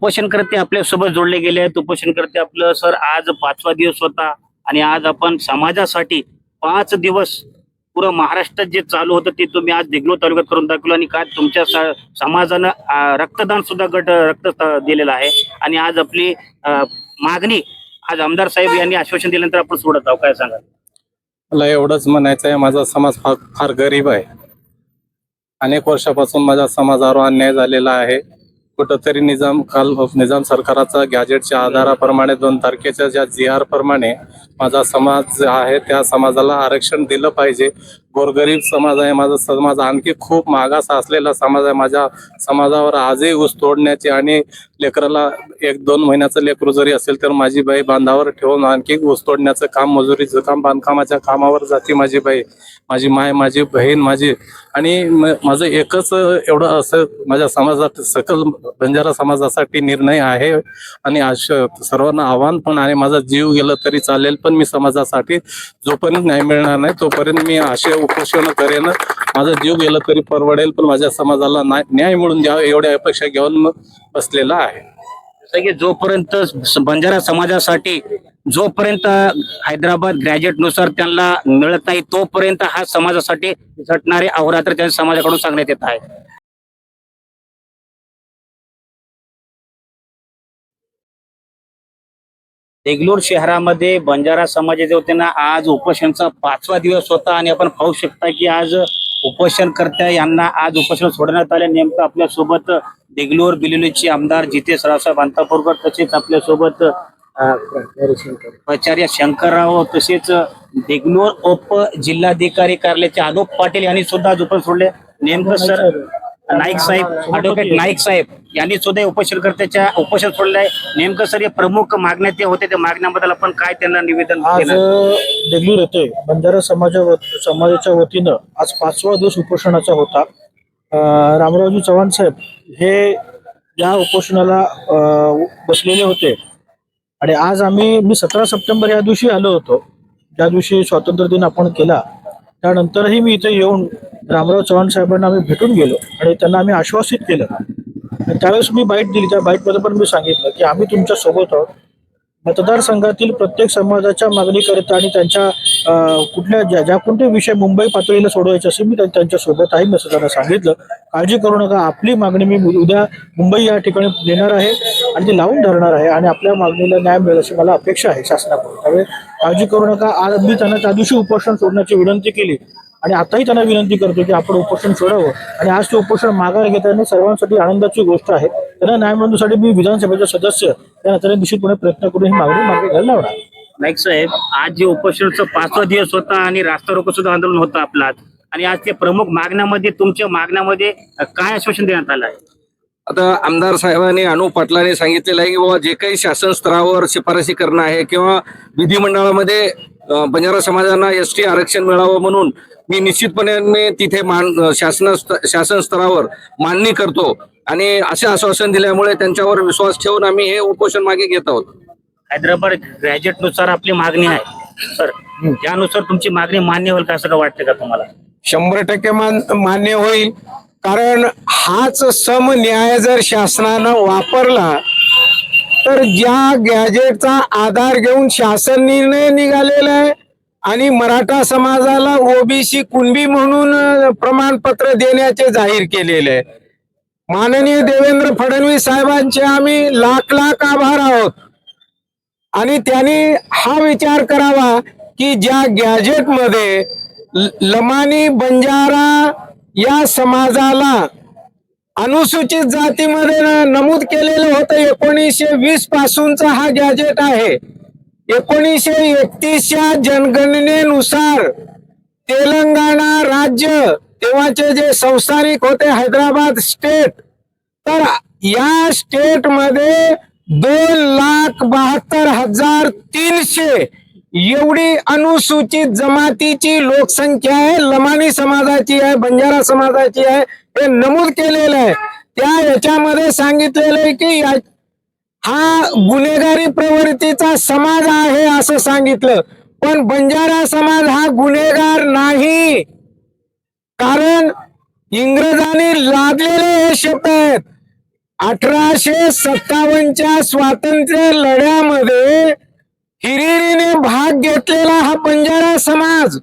उपोषणकर्ते आपल्यासोबत जोडले गेले आहेत. उपोषणकर्ते आपलं. सर आज पाचवा दिवस होता आणि आज आपण समाजासाठी पाच दिवस पुरं महाराष्ट्रात जे चालू होतं ते तुम्ही आज देगलूर तालुक्यात करून दाखवलं आणि काय तुमच्या समाजानं रक्तदान सुद्धा गट रक्त दिलेलं आहे. आणि आज आपली मागणी आज आमदार साहेब यांनी आश्वासन दिल्यानंतर आपण सोडत आहोत. काय सांगा मला एवढंच म्हणायचं आहे माझा समाज फार फार गरीब आहे. अनेक वर्षापासून माझ्या समाजावर अन्याय झालेला आहे. कुठंतरी निजाम काल निजाम सरकाराचा गॅजेटच्या आधाराप्रमाणे दोन तारखेच्या ज्या जी आर प्रमाणे माझा समाज आहे त्या समाजाला आरक्षण दिलं पाहिजे. गोरगरीब समाज आहे. माझा समाज आणखी खूप मागास असलेला समाज आहे. माझ्या समाजावर आजही ऊस तोडण्याची आणि लेकराला एक दोन महिन्याचं लेकरू जरी असेल तर माझी बाई बांधावर ठेवून आणखी ऊस तोडण्याचं काम मजुरीचं काम बांधकामाच्या कामावर जाते माझी बाई. माझी माय माझी बहीण माझी आणि माझं एकच एवढं असं माझ्या समाजात सकल बंजारा समाजासाठी निर्णय आहे आणि अश सर्वांना आव्हान पण आहे. माझा जीव गेला तरी चालेल पण मी समाजासाठी जोपर्यंत न्याय मिळणार नाही तोपर्यंत मी आशय उपोषण करेन. माझा जीव गेला तरी परवडेल पण माझ्या समाजाला न्याय मिळून द्यावा एवढ्या अपेक्षा घेऊन मग बसलेला आहे. जसं की जोपर्यंत बंजारा समाजासाठी जोपर्यंत हैदराबाद ग्रॅज्युएटनुसार त्यांना मिळत नाही तोपर्यंत हा समाजासाठी झटणारे अहोरात्र त्यांच्या समाजाकडून सांगण्यात येत आहे. देगलूर शहरामध्ये बंजारा समाजाचे होते ना आज उपोषणचा पाचवा दिवस होता आणि आपण पाहू शकता की आज उपोषणकर्त्या यांना आज उपोषण सोडण्यात आले. नेमकं आपल्यासोबत देगलूर बिलोलीचे आमदार जितेश रावसाहेब अंतापूरकर तसेच आपल्यासोबत प्राचार्य शंकरराव तसेच देगलूर उप जिल्हाधिकारी कार्यालयाचे आलोक पाटील यांनी सुद्धा आज उपोषण सोडले. नेमकं सर नाईक साहेब ॲडव्होकेट नाईक साहेब यांनी सुद्धा उपोषणकर्त्याच्या उपोषण सोडलंय. नेमकं सर या प्रमुख मागण्या ते होते त्या मागण्याबद्दल आपण काय त्यांना निवेदन आज केलं? देगलूर येथे बंजारा समाजा समाजाच्या वतीनं आज पाचवा दिवस उपोषणाचा होता. अं, रामरावजी चव्हाण साहेब हे या उपोषणाला अं, बसलेले होते. आणि आज आम्ही मी सतरा सप्टेंबर या दिवशी आलो होतो. ज्या दिवशी स्वातंत्र्य दिन आपण केला त्यानंतरही मी इथे येऊन रामराव चव्हाण साहेबांना आम्ही भेटून गेलो आणि त्यांना आम्ही आश्वासित केलं. आणि त्यावेळेस मी बाईट दिली. त्या बाईटमध्ये पण मी सांगितलं की आम्ही तुमच्यासोबत आहोत. मतदारसंघातील प्रत्येक समाजाच्या मागणीकरिता आणि त्यांच्या कुठल्या ज्या ज्या कोणते विषय मुंबई पातळीला सोडवायचे असेल मी त्यांच्यासोबत आहे मी असं त्यांना सांगितलं. काळजी करू नका. आपली मागणी मी उद्या मुंबई या ठिकाणी नेणार आहे आणि ती लावून धरणार आहे आणि आपल्या मागणीला न्याय मिळेल अशी मला अपेक्षा आहे शासनाकडून. त्यामुळे काळजी करू नका. आज मी त्यांना त्या दिवशी उपोषण सोडण्याची विनंती केली. आणि आताही त्यांना विनंती करतो की आपण उपोषण सोडावं. आणि आज ते उपोषण माघार घेताना सर्वांसाठी आनंदाची गोष्ट आहे. त्यांना न्याय मिळवण्यासाठी मी विधानसभेचे सदस्य त्या नात्याने निश्चितपणे प्रयत्न करून ही मागणी मागे घ्यायला लावणार. नाईक साहेब आज जे उपोषणचं पाचवा दिवस होता आणि रास्ता रोको सुद्धा आंदोलन होतं आपलं आज आणि आज ते प्रमुख मागण्यामध्ये तुमच्या मागण्यामध्ये काय आश्वासन देण्यात आलं आहे? आता आमदार साहेबांनी अनु पाटलांनी सांगितलेलं आहे की बाबा जे काही शासन स्तरावर शिफारशी करणं आहे किंवा विधिमंडळामध्ये बंजारा समाजांना एस टी आरक्षण मिळावं म्हणून मी निश्चितपणे मी तिथे मान शासन शासन स्तरावर मांडणी करतो. आणि असे आश्वासन दिल्यामुळे त्यांच्यावर विश्वास ठेवून आम्ही हे उपोषण मागे घेत आहोत. हैदराबाद ग्रॅज्युएटनुसार आपली मागणी आहे. सर त्यानुसार तुमची मागणी मान्य होईल का असं का वाटतं का तुम्हाला? शंभर टक्के मान मान्य होईल. कारण हाच सम न्याय जर शासनानं वापरला तर ज्या गॅजेटचा आधार घेऊन शासन निर्णय निघालेला आहे आणि मराठा समाजाला ओबीसी कुणबी म्हणून प्रमाणपत्र देण्याचे जाहीर केलेले आहे. माननीय देवेंद्र फडणवीस साहेबांचे आम्ही लाख लाख आभार आहोत. आणि त्यांनी हा विचार करावा की ज्या गॅजेटमध्ये लमानी बंजारा या समाजाला अनुसूचित जातीमध्ये नमूद केलेलं होतं एकोणीसशे वीस पासूनचा हा गॅजेट आहे. एकोणीसशे एकतीसच्या जनगणनेनुसार तेलंगणा राज्य तेव्हाचे जे संस्थानिक होते हैदराबाद स्टेट तर या स्टेटमध्ये दोन लाख बहात्तर हजार तीनशे एवढी अनुसूचित जमातीची लोकसंख्या आहे लमानी समाजाची आहे बंजारा समाजाची आहे हे नमूद केलेलं आहे. त्या याच्यामध्ये सांगितलेलं आहे की हा गुन्हेगारी प्रवृत्तीचा समाज आहे असं सांगितलं. पण बंजारा समाज हा गुन्हेगार नाही. कारण इंग्रजांनी लादलेले हे शब्द आहेत. अठराशे सत्तावन्नच्या स्वातंत्र्य लढ्यामध्ये हिरिरीने भाग घेतलेला हा बंजारा समाज.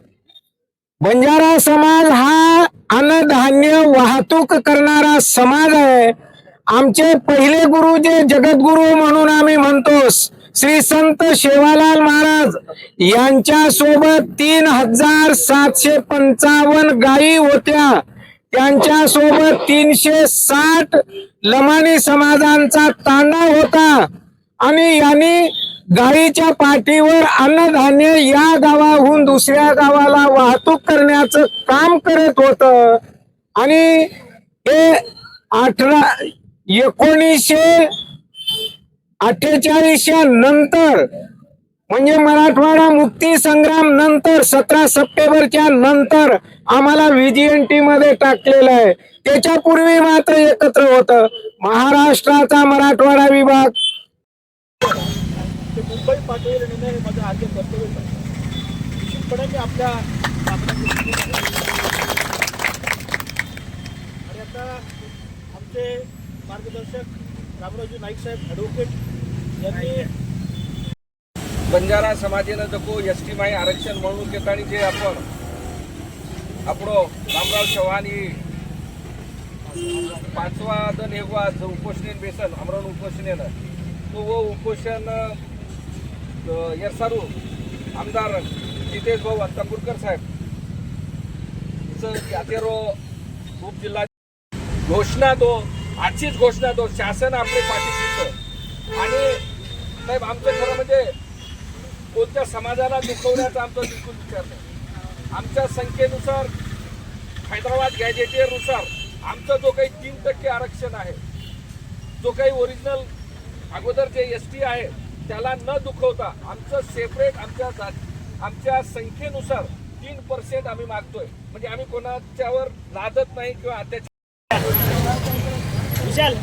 बंजारा समाज हा अन्नधान्य वाहतूक करणारा समाज आहे. आमचे पहिले गुरु जे जगद्गुरु म्हणून आम्ही म्हणतो श्री संत शेवालाल महाराज यांच्या सोबत तीन हजार सातशे पंचावन्न गायी होत्या. त्यांच्यासोबत तीनशे साठ लमानी समाजांचा तांडा होता. आणि यांनी गाडीच्या पाठीवर अन्नधान्य या गावाहून दुसऱ्या गावाला वाहतूक करण्याचं काम करत होत. आणि हे अठरा एकोणीसशे अठ्ठेचाळीसच्या नंतर म्हणजे मराठवाडा मुक्ती संग्राम नंतर सतरा सप्टेंबरच्या नंतर आम्हाला व्हीजीएनटी मध्ये टाकलेलं आहे. त्याच्यापूर्वी मात्र एकत्र होत. महाराष्ट्राचा मराठवाडा विभाग. मुंबई पाठवलेला निर्णय हे माझं आद्य कर्तव्य निश्चितपणे मी आपल्या आणि आता आमचे मार्गदर्शक रामरावजी नाईक साहेब ॲडव्होकेट यांनी बंजारा समाजानं जको एस टी माई आरक्षण म्हणून घेता आणि जे आपण આપણો રામરાવ ચૌહાની પાંચવા દન એવા ઉપોષણ बेसन હમણાં ઉપોષણ तो व उपोषण यरसारू आमदार जितेश भाऊ अंतापूरकर साहेब. चं यातेरो उपजिल्हा घोषणा तो आजचीच घोषणा तो शासन आपले पाठीशी आणि साहेब आमचं खरं म्हणजे कोणत्या समाजाला दुखवण्याचा आमचा बिलकुल विचार नाही. आमच्या संख्येनुसार हैदराबाद गॅजेटियरनुसार आमचं जो काही तीन टक्के आरक्षण आहे जो काही ओरिजिनल अगोदर जे एस टी आहे त्याला न दुखवता आमचं सेपरेट आमच्या जात आमच्या संख्येनुसार तीन पर्सेंट आम्ही मागतोय. म्हणजे आम्ही कोणाच्यावर लादत नाही किंवा अत्याचार विशाल.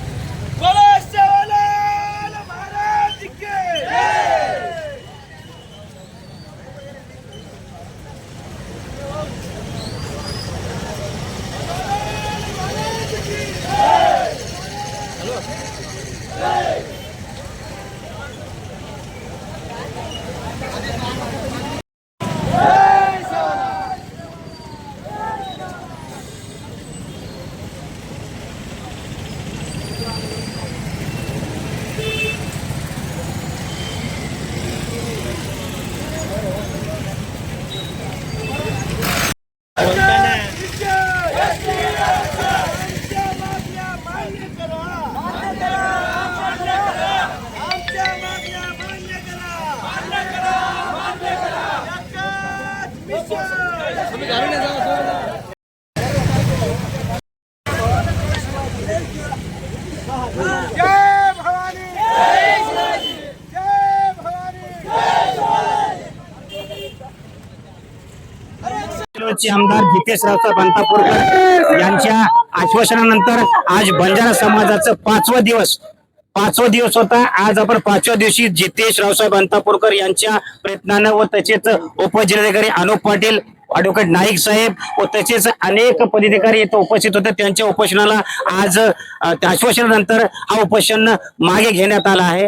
चे आमदार जितेश रावसाहेब अंतापूरकर यांच्या आश्वासनानंतर आज बंजारा समाजाचं पाचवा दिवस पाचवा दिवस होता. आज आपण पाचव्या दिवशी जितेश रावसाहेब अंतापूरकर यांच्या प्रयत्नानं व तसेच उपजिल्हाधिकारी अनुप पाटील ऍडव्होकेट नाईक साहेब व तसेच अनेक पदाधिकारी इथं उपस्थित होते. त्यांच्या उपोषणाला आज आश्वासनानंतर हा उपोषण मागे घेण्यात आला आहे.